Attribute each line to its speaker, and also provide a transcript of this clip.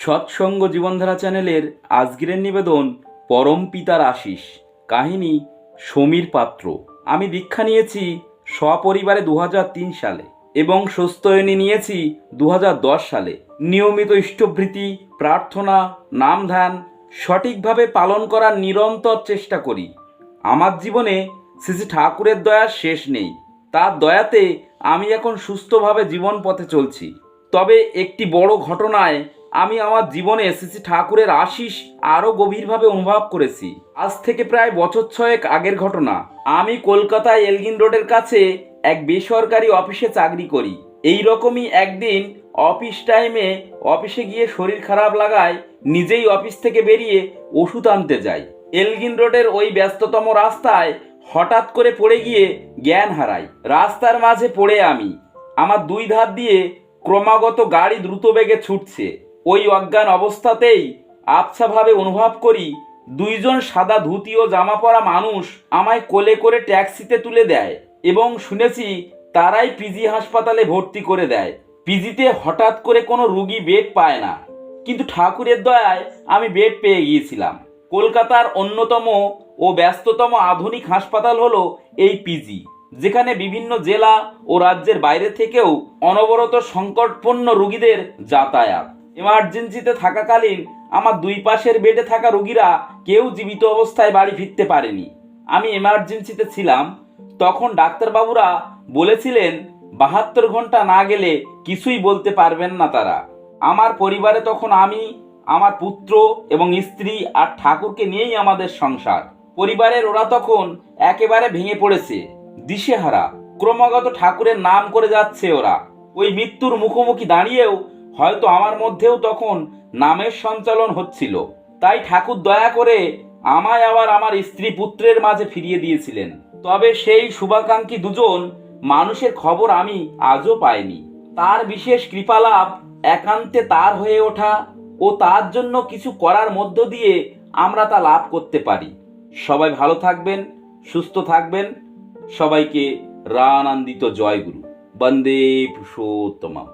Speaker 1: সৎসঙ্গ জীবনধারা চ্যানেলের আজকের নিবেদন পরম পিতার আশিস কাহিনী সমীর পাত্র। আমি দীক্ষা নিয়েছি সপরিবারে দু হাজার তিন সালে এবং সুস্থয়নী নিয়েছি দু হাজার দশ সালে। নিয়মিত ইষ্টভৃতি, প্রার্থনা নাম ধ্যান সঠিকভাবে পালন করার নিরন্তর চেষ্টা করি। আমার জীবনে শ্রী ঠাকুরের দয়ার শেষ নেই। তার দয়াতে আমি এখন সুস্থভাবে জীবন পথে চলছি। তবে একটি বড় ঘটনায় আমি আমার জীবনে শ্রী ঠাকুরের আশিস আরও গভীরভাবে অনুভব করেছি। আজ থেকে প্রায় বছর ছয়েক আগের ঘটনা। আমি কলকাতায় এলগিন রোডের কাছে এক বেসরকারি অফিসে চাকরি করি। এই রকমই একদিন অফিস টাইমে অফিসে গিয়ে শরীর খারাপ লাগায় নিজেই অফিস থেকে বেরিয়ে ওষুধ আনতে যাই। এলগিন রোডের ওই ব্যস্ততম রাস্তায় হঠাৎ করে পড়ে গিয়ে জ্ঞান হারাই। রাস্তার মাঝে পড়ে আমি। আমার দুই ধার দিয়ে ক্রমাগত গাড়ি দ্রুত বেগে ছুটছে। ওই অজ্ঞান অবস্থাতেই আবছাভাবে অনুভব করি দুইজন সাদা ধুতি ও জামা পরা মানুষ আমায় কোলে করে ট্যাক্সিতে তুলে দেয় এবং শুনেছি তারাই পিজি হাসপাতালে ভর্তি করে দেয়। পিজিতে হঠাৎ করে কোনো রুগী বেড পায় না। কিন্তু ঠাকুরের দয়ায় আমি বেড পেয়ে গিয়েছিলাম। কলকাতার অন্যতম ও ব্যস্ততম আধুনিক হাসপাতাল হলো এই পিজি, যেখানে বিভিন্ন জেলা ও রাজ্যের বাইরে থেকেও অনবরত সংকটপন্ন রুগীদের যাতায়াত। এমার্জেন্সিতে থাকাকালীন আমার দুই পাশের বেডে থাকা রুগীরা কেউ জীবিত অবস্থায় বাড়ি ফিরতে পারেনি। আমি এমার্জেন্সিতে ছিলাম। তখন ডাক্তারবাবুরা বলেছিলেন, বাহাত্তর ঘণ্টা না গেলে কিছুই বলতে পারবেন না তারা। আমার পরিবারে তখন আমি, আমার পুত্র এবং স্ত্রী আর ঠাকুরকে নিয়েই আমাদের সংসার। পরিবারের ওরা তখন একেবারে ভেঙে পড়েছে। দিশেহারা। ক্রমাগত ঠাকুরের নাম করে যাচ্ছে ওরা। ওই মৃত্যুর মুখোমুখি দাঁড়িয়েও হয়তো আমার মধ্যেও তখন নামের সঞ্চালন হচ্ছিল। তাই ঠাকুর দয়া করে আমায় আবার আমার স্ত্রী পুত্রের মাঝে ফিরিয়ে দিয়েছিলেন। তবে সেই শুভাকাঙ্ক্ষী দুজন মানুষের খবর আমি আজও পাইনি। তার বিশেষ কৃপালাভ একান্তে তার হয়ে ওঠা ও তার জন্য কিছু করার মধ্য দিয়ে আমরা তা লাভ করতে পারি। সবাই ভালো থাকবেন, সুস্থ থাকবেন। সবাইকে রানান্দিত জয়গুরু। বন্দে পুরুষোত্তমম।